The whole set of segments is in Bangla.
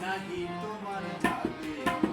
নাহি তোমার থাকে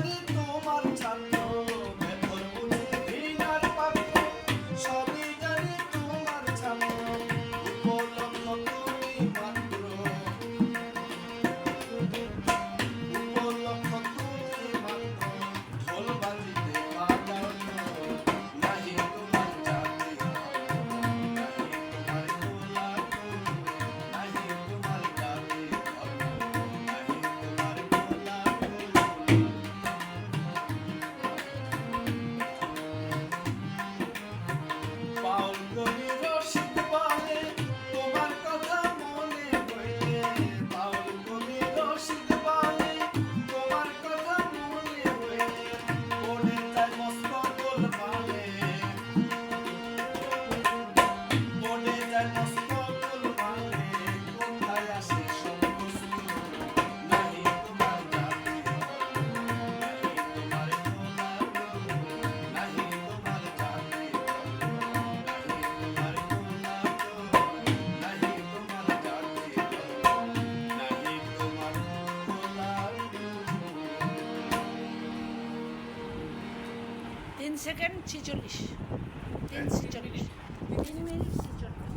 Bye. তিন সেকেন্ড ছিচল্লিশ। তিন ছিচল্লিশ। তিন মিনিট ছিচল্লিশ।